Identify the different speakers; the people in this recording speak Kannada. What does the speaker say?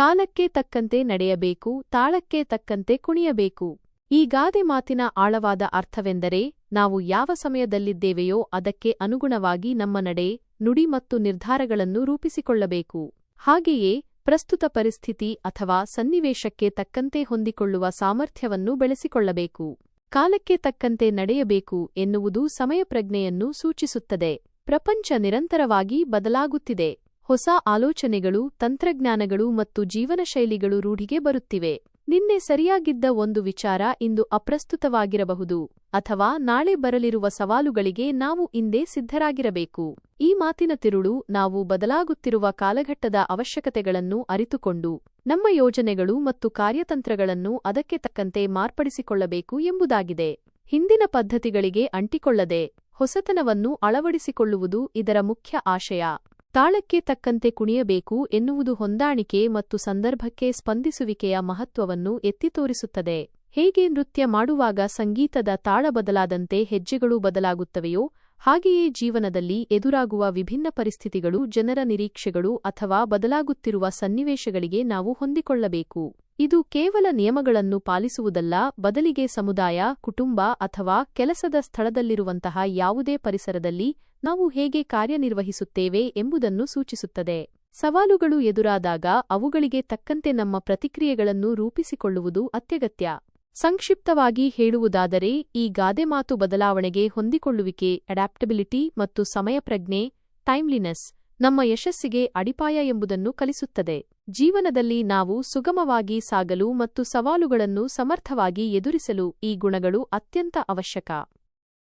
Speaker 1: ಕಾಲಕ್ಕೆ ತಕ್ಕಂತೆ ನಡೆಯಬೇಕು, ತಾಳಕ್ಕೆ ತಕ್ಕಂತೆ ಕುಣಿಯಬೇಕು. ಈ ಗಾದೆ ಮಾತಿನ ಆಳವಾದ ಅರ್ಥವೆಂದರೆ, ನಾವು ಯಾವ ಸಮಯದಲ್ಲಿದ್ದೇವೆಯೋ ಅದಕ್ಕೆ ಅನುಗುಣವಾಗಿ ನಮ್ಮ ನಡೆ, ನುಡಿ ಮತ್ತು ನಿರ್ಧಾರಗಳನ್ನು ರೂಪಿಸಿಕೊಳ್ಳಬೇಕು. ಹಾಗೆಯೇ, ಪ್ರಸ್ತುತ ಪರಿಸ್ಥಿತಿ ಅಥವಾ ಸನ್ನಿವೇಶಕ್ಕೆ ತಕ್ಕಂತೆ ಹೊಂದಿಕೊಳ್ಳುವ ಸಾಮರ್ಥ್ಯವನ್ನು ಬೆಳೆಸಿಕೊಳ್ಳಬೇಕು. ಕಾಲಕ್ಕೆ ತಕ್ಕಂತೆ ನಡೆಯಬೇಕು ಎನ್ನುವುದು ಸಮಯಪ್ರಜ್ಞೆಯನ್ನು ಸೂಚಿಸುತ್ತದೆ. ಪ್ರಪಂಚ ನಿರಂತರವಾಗಿ ಬದಲಾಗುತ್ತಿದೆ. ಹೊಸ ಆಲೋಚನೆಗಳು, ತಂತ್ರಜ್ಞಾನಗಳು ಮತ್ತು ಜೀವನಶೈಲಿಗಳು ರೂಢಿಗೆ ಬರುತ್ತಿವೆ. ನಿನ್ನೆ ಸರಿಯಾಗಿದ್ದ ಒಂದು ವಿಚಾರ ಇಂದು ಅಪ್ರಸ್ತುತವಾಗಿರಬಹುದು. ಅಥವಾ ನಾಳೆ ಬರಲಿರುವ ಸವಾಲುಗಳಿಗೆ ನಾವು ಇಂದೇ ಸಿದ್ಧರಾಗಿರಬೇಕು. ಈ ಮಾತಿನ ತಿರುಳು ನಾವು ಬದಲಾಗುತ್ತಿರುವ ಕಾಲಘಟ್ಟದ ಅವಶ್ಯಕತೆಗಳನ್ನು ಅರಿತುಕೊಂಡು, ನಮ್ಮ ಯೋಜನೆಗಳು ಮತ್ತು ಕಾರ್ಯತಂತ್ರಗಳನ್ನು ಅದಕ್ಕೆ ತಕ್ಕಂತೆ ಮಾರ್ಪಡಿಸಿಕೊಳ್ಳಬೇಕು ಎಂಬುದಾಗಿದೆ. ಹಿಂದಿನ ಪದ್ಧತಿಗಳಿಗೆ ಅಂಟಿಕೊಳ್ಳದೆ ಹೊಸತನವನ್ನು ಅಳವಡಿಸಿಕೊಳ್ಳುವುದು ಇದರ ಮುಖ್ಯ ಆಶಯ. ತಾಳಕ್ಕೆ ತಕ್ಕಂತೆ ಕುಣಿಯಬೇಕು ಎನ್ನುವುದು ಹೊಂದಾಣಿಕೆ ಮತ್ತು ಸಂದರ್ಭಕ್ಕೆ ಸ್ಪಂದಿಸುವಿಕೆಯ ಮಹತ್ವವನ್ನು ಎತ್ತಿ ತೋರಿಸುತ್ತದೆ. ಹೇಗೆ ನೃತ್ಯ ಮಾಡುವಾಗ ಸಂಗೀತದ ತಾಳ ಬದಲಾದಂತೆ ಹೆಜ್ಜೆಗಳು ಬದಲಾಗುತ್ತವೆಯೋ, ಹಾಗೆಯೇ ಜೀವನದಲ್ಲಿ ಎದುರಾಗುವ ವಿಭಿನ್ನ ಪರಿಸ್ಥಿತಿಗಳು ಜನರ ನಿರೀಕ್ಷೆಗಳು ಅಥವಾ ಬದಲಾಗುತ್ತಿರುವ ಸನ್ನಿವೇಶಗಳಿಗೆ ನಾವು ಹೊಂದಿಕೊಳ್ಳಬೇಕು. ಇದು ಕೇವಲ ನಿಯಮಗಳನ್ನು ಪಾಲಿಸುವುದಲ್ಲ, ಬದಲಿಗೆ ಸಮುದಾಯ, ಕುಟುಂಬ ಅಥವಾ ಕೆಲಸದ ಸ್ಥಳದಲ್ಲಿರುವಂತಹ ಯಾವುದೇ ಪರಿಸರದಲ್ಲಿ ನಾವು ಹೇಗೆ ಕಾರ್ಯನಿರ್ವಹಿಸುತ್ತೇವೆ ಎಂಬುದನ್ನು ಸೂಚಿಸುತ್ತದೆ. ಸವಾಲುಗಳು ಎದುರಾದಾಗ ಅವುಗಳಿಗೆ ತಕ್ಕಂತೆ ನಮ್ಮ ಪ್ರತಿಕ್ರಿಯೆಗಳನ್ನು ರೂಪಿಸಿಕೊಳ್ಳುವುದು ಅತ್ಯಗತ್ಯ. ಸಂಕ್ಷಿಪ್ತವಾಗಿ ಹೇಳುವುದಾದರೆ, ಈ ಗಾದೆ ಮಾತು ಬದಲಾವಣೆಗೆ ಹೊಂದಿಕೊಳ್ಳುವಿಕೆ ಅಡ್ಯಾಪ್ಟಬಿಲಿಟಿ ಮತ್ತು ಸಮಯಪ್ರಜ್ಞೆ, ಟೈಮ್ಲಿನೆಸ್. ನಮ್ಮ ಯಶಸ್ಸಿಗೆ ಅಡಿಪಾಯ ಎಂಬುದನ್ನು ಕಲಿಸುತ್ತದೆ. ಜೀವನದಲ್ಲಿ ನಾವು ಸುಗಮವಾಗಿ ಸಾಗಲು ಮತ್ತು ಸವಾಲುಗಳನ್ನು ಸಮರ್ಥವಾಗಿ ಎದುರಿಸಲು ಈ ಗುಣಗಳು ಅತ್ಯಂತ ಅವಶ್ಯಕ.